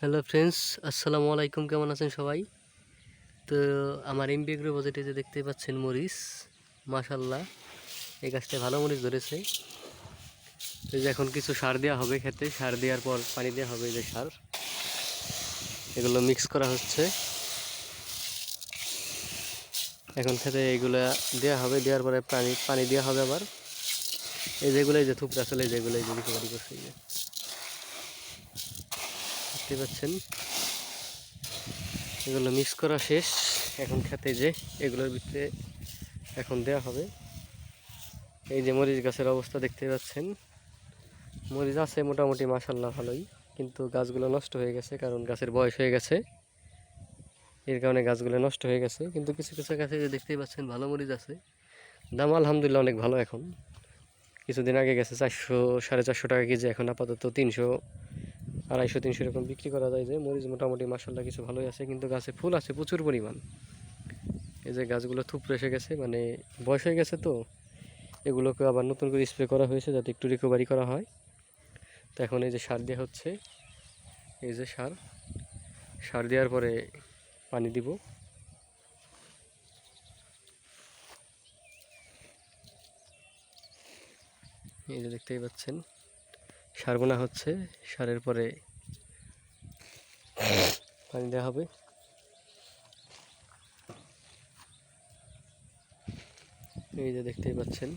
Hello friends আসসালামু আলাইকুম, কেমন আছেন সবাই? তো আমার এমবি এগ্রো বাজেটে যে দেখতে পাচ্ছেন মরিচ মাশাল্লাহ এই গাছটা ভালো মরিচ ধরেছে। তো যে এখন কিছু সার দেওয়া হবে খেতে, সার দেওয়ার পর পানি দেওয়া হবে যে সার। এগুলো মিক্স করা হচ্ছে। এখন খেতে এইগুলো দেওয়া হবে, দেওয়ার পরে পানি পানি দেওয়া হবে আবার। এই যেগুলো, এই যে থুপড়া চলে যেগুলো, এই যে রিকভারি করছে দেখতে পাচ্ছেন। এগুলো মিক্স করা শেষ। এখন খেতে যে এগুলোর ভিতরে এখন দেওয়া হবে। এই যে মরিচ গাছের অবস্থা দেখতে পাচ্ছেন। মরিচ আছে মোটামুটি মাসাল্লাহ ভালোই। কিন্তু গাছগুলো নষ্ট হয়ে গেছে, কারণ গাছের বয়স হয়ে গেছে। এর কারণে গাছগুলো নষ্ট হয়ে গেছে। কিন্তু কিছু কিছু গাছে যে দেখতেই পাচ্ছেন ভালো মরিচ আছে। দাম আলহামদুলিল্লাহ অনেক ভালো এখন। কিছুদিন আগে গেছে চারশো, সাড়ে চারশো টাকা কেজি, এখন আপাতত তিনশো আড়াইশো, তিনশো এরকম বিক্রি করা যায় যে মরিচ মোটামুটি মাসাল্লাহ কিছু ভালোই আছে, কিন্তু গাছে ফুল আছে প্রচুর পরিমাণ। এই যে গাছগুলো থুপড়ে এসে গেছে মানে বয়স হয়ে গেছে তো, এগুলোকে আবার নতুন করে স্প্রে করা হয়েছে যাতে একটু রিকভারি করা হয়। তো এখন এই যে সার দেওয়া হচ্ছে, এই যে সার সার দেওয়ার পরে পানি দিব। এই যে দেখতেই পাচ্ছেন সার গোনা হচ্ছে, সারের পরে পানি দেওয়া হবে। এই যে দেখতেই পাচ্ছেন।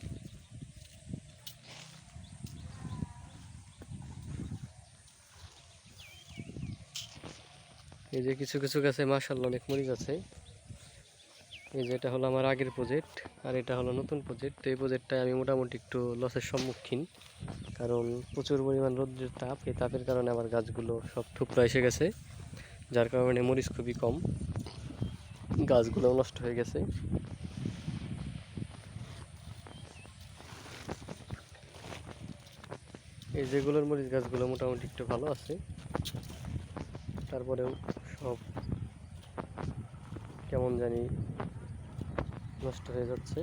এই যে কিছু কিছু গাছে মাসাল্লাহ অনেক মরিচ আছে। এই যে এটা হলো আমার আগের প্রজেক্ট আর এটা হলো নতুন প্রজেক্ট তো এই প্রজেক্টটায় আমি মোটামুটি একটু লসের সম্মুখীন, কারণ প্রচুর পরিমাণ রৌদ্রের তাপ, এই তাপের কারণে আমার গাছগুলো সব ঠুকরা এসে গেছে, যার কারণে মরিচ খুবই কম। গাছগুলো নষ্ট হয়ে গেছে। এই যেগুলোর মরিচ গাছগুলো মোটামুটি একটু ভালো আছে, তারপরেও সব কেমন জানি নষ্ট হয়ে যাচ্ছে।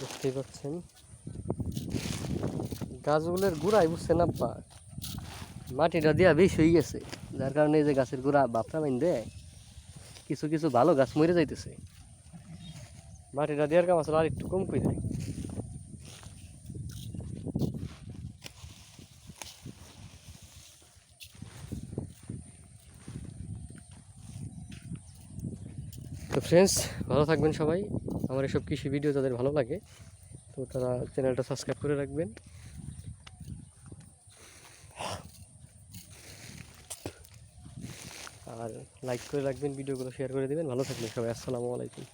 দেখতেই পাচ্ছেন। গাছগুলোর গোড়ায় বুঝছেন আব্বা? মাটিটা দেওয়া বেশ হয়ে গেছে। যার কারণে এই যে গাছের গোড়া বাপটা মাইন দেয় কিছু কিছু ভালো গাছ মরে যাইতেছে। মাটিটা দেওয়ার কাম আসলে আর একটু কম করে দেয় তো ফ্রেন্ডস ভালো থাকবেন সবাই। আমার এসব কৃষি ভিডিও যাদের ভালো লাগে, তো তারা চ্যানেলটা সাবস্ক্রাইব করে রাখবেন। আর লাইক করে রাখবেন ভিডিওগুলো শেয়ার করে দেবেন। ভালো থাকবেন সবাই আসসালামু আলাইকুম।